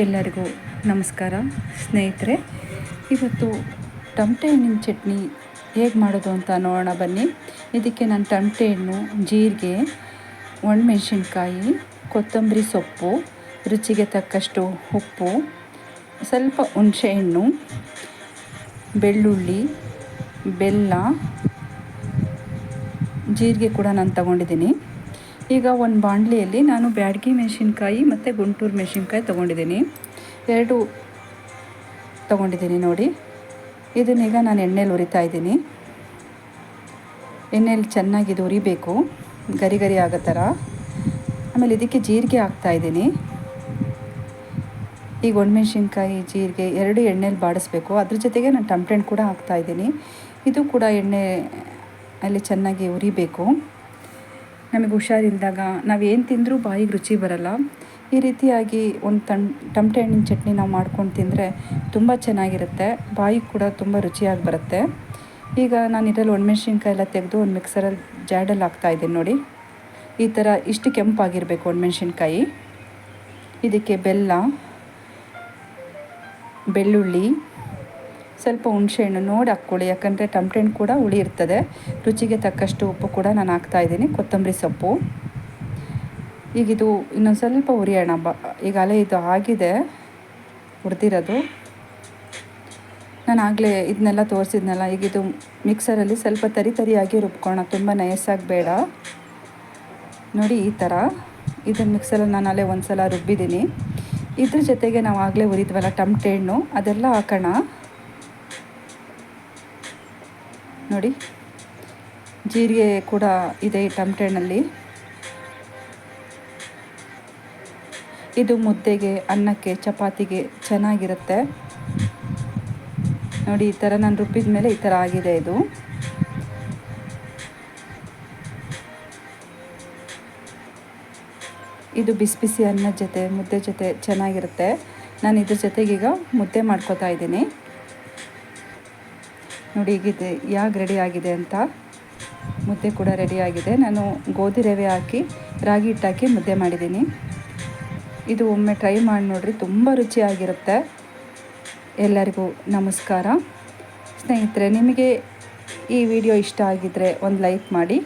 ಎಲ್ಲರಿಗೂ ನಮಸ್ಕಾರ. ಸ್ನೇಹಿತರೆ, ಇವತ್ತು ಟಮಟೆ ಹಣ್ಣಿನ ಚಟ್ನಿ ಹೇಗೆ ಮಾಡೋದು ಅಂತ ನೋಡೋಣ ಬನ್ನಿ. ಇದಕ್ಕೆ ನಾನು ಟಮಟೆ ಹಣ್ಣು ಜೀರಿಗೆ, ಒಣಮೆಣ್ಸಿನ್ಕಾಯಿ, ಕೊತ್ತಂಬರಿ ಸೊಪ್ಪು, ರುಚಿಗೆ ತಕ್ಕಷ್ಟು ಉಪ್ಪು, ಸ್ವಲ್ಪ ಹುಣಸೆಹಣ್ಣು, ಬೆಳ್ಳುಳ್ಳಿ, ಬೆಲ್ಲ, ಜೀರಿಗೆ ಕೂಡ ನಾನು ತಗೊಂಡಿದ್ದೀನಿ. ಈಗ ಒಂದು ಬಾಂಡ್ಲಿಯಲ್ಲಿ ನಾನು ಬ್ಯಾಡಗಿ ಮೆಣಸಿನ್ಕಾಯಿ ಮತ್ತು ಗುಂಟೂರು ಮೆಣಸಿನ್ಕಾಯಿ ತೊಗೊಂಡಿದ್ದೀನಿ. ಎರಡು ತೊಗೊಂಡಿದ್ದೀನಿ ನೋಡಿ. ಇದನ್ನೀಗ ನಾನು ಎಣ್ಣೆಲಿ ಉರಿತಾ ಇದ್ದೀನಿ. ಎಣ್ಣೆಲಿ ಚೆನ್ನಾಗಿ ಇದು ಉರಿಬೇಕು ಗರಿ ಗರಿ ಆಗೋ ಥರ. ಆಮೇಲೆ ಇದಕ್ಕೆ ಜೀರಿಗೆ ಹಾಕ್ತಾಯಿದ್ದೀನಿ ಈಗ ಒಣಮೆಣ್ಸಿನ್ಕಾಯಿ ಜೀರಿಗೆ ಎರಡು ಎಣ್ಣೆಲಿ ಬಾಡಿಸ್ಬೇಕು. ಅದ್ರ ಜೊತೆಗೆ ನಾನು ಟಮ್ಟೆಣ್ಣು ಕೂಡ ಹಾಕ್ತಾಯಿದ್ದೀನಿ ಇದು ಕೂಡ ಎಣ್ಣೆ ಅಲ್ಲಿ ಚೆನ್ನಾಗಿ ಉರಿಬೇಕು ನಮಗೆ ಹುಷಾರಿಲ್ದಾಗ ನಾವೇನು ತಿಂದರೂ ಬಾಯಿಗೆ ರುಚಿ ಬರಲ್ಲ. ಈ ರೀತಿಯಾಗಿ ಒಂದು ತಣ್ ಟಮಟೆ ಹಣ್ಣಿನ ಚಟ್ನಿ ನಾವು ಮಾಡ್ಕೊಂಡು ತಿಂದರೆ ತುಂಬ ಚೆನ್ನಾಗಿರುತ್ತೆ. ಬಾಯಿಗೆ ಕೂಡ ತುಂಬ ರುಚಿಯಾಗಿ ಬರುತ್ತೆ. ಈಗ ನಾನು ಇದರಲ್ಲಿ ಒಣಮೆಣ್ಸಿನ್ಕಾಯಿ ಎಲ್ಲ ತೆಗೆದು ಒಂದು ಮಿಕ್ಸರಲ್ಲಿ ಜಾಡಲ್ಲಿ ಹಾಕ್ತಾಯಿದ್ದೀನಿ ನೋಡಿ. ಈ ಥರ ಇಷ್ಟು ಕೆಂಪಾಗಿರಬೇಕು ಒಣಮೆಣ್ಸಿನ್ಕಾಯಿ. ಇದಕ್ಕೆ ಬೆಲ್ಲ, ಬೆಳ್ಳುಳ್ಳಿ ಸ್ವಲ್ಪ ಹುಣಸೆಹಣ್ಣು ನೋಡಿ ಹಾಕ್ಕೊಳ್ಳಿ. ಯಾಕಂದರೆ ಟಮಟೆ ಹಣ್ಣು ಕೂಡ ಹುಳಿ ಇರ್ತದೆ. ರುಚಿಗೆ ತಕ್ಕಷ್ಟು ಉಪ್ಪು ಕೂಡ ನಾನು ಹಾಕ್ತಾ ಇದ್ದೀನಿ. ಕೊತ್ತಂಬರಿ ಸೊಪ್ಪು. ಈಗ ಇದು ಇನ್ನೊಂದು ಸ್ವಲ್ಪ ಹುರಿಯೋಣ ಬ, ಈಗ ಅಲೆ ಇದು ಆಗಿದೆ. ಹುರಿದಿರೋದು. ನಾನು ಆಗಲೇ ಇದನ್ನೆಲ್ಲ ತೋರಿಸಿದ್ನಲ್ಲ, ಈಗ ಇದು ಮಿಕ್ಸರಲ್ಲಿ ಸ್ವಲ್ಪ ತರಿ ತರಿಯಾಗಿ ರುಬ್ಕೋಣ ತುಂಬ ನಯಸ್ಸಾಗಿ ಬೇಡ. ನೋಡಿ ಈ ಥರ ಇದನ್ನು ಮಿಕ್ಸರಲ್ಲಿ ನಾನು ಅಲ್ಲೇ ಒಂದು ಸಲ ರುಬ್ಬಿದ್ದೀನಿ. ಇದ್ರ ಜೊತೆಗೆ ನಾವು ಆಗಲೇ ಹುರಿದ್ವಲ್ಲ ಟಮಟೆ ಹಣ್ಣು ಅದೆಲ್ಲ ಹಾಕೋಣ. ನೋಡಿ. ಜೀರಿಗೆ ಕೂಡ ಇದೆ ಈ ಟಮಟೆಣ್ಣಲ್ಲಿ ಇದು ಮುದ್ದೆಗೆ, ಅನ್ನಕ್ಕೆ, ಚಪಾತಿಗೆ ಚೆನ್ನಾಗಿರುತ್ತೆ. ನೋಡಿ, ಈ ಥರ ನಾನು ರುಬ್ಬಿದ ಮೇಲೆ ಈ ಥರ ಆಗಿದೆ ಇದು. ಇದು ಬಿಸಿ ಬಿಸಿ ಅನ್ನದ ಜೊತೆ, ಮುದ್ದೆ ಜೊತೆ ಚೆನ್ನಾಗಿರುತ್ತೆ. ನಾನು ಇದ್ರ ಜೊತೆಗೀಗ ಮುದ್ದೆ ಮಾಡ್ಕೋತಾ ಇದ್ದೀನಿ. ನೋಡಿ ಈಗಿದೆ ಯಾಗ ರೆಡಿ ಆಗಿದೆ ಅಂತ ಮುದ್ದೆ ಕೂಡ ರೆಡಿಯಾಗಿದೆ ನಾನು ಗೋಧಿ ರವೆ ಹಾಕಿ, ರಾಗಿ ಹಿಟ್ಟು ಹಾಕಿ ಮುದ್ದೆ ಮಾಡಿದ್ದೀನಿ. ಇದು ಒಮ್ಮೆ ಟ್ರೈ ಮಾಡಿ ನೋಡಿರಿ, ತುಂಬ ರುಚಿಯಾಗಿರುತ್ತೆ. ಎಲ್ಲರಿಗೂ ನಮಸ್ಕಾರ. ಸ್ನೇಹಿತರೆ, ನಿಮಗೆ ಈ ವಿಡಿಯೋ ಇಷ್ಟ ಆಗಿದ್ದರೆ ಒಂದು ಲೈಕ್ ಮಾಡಿ.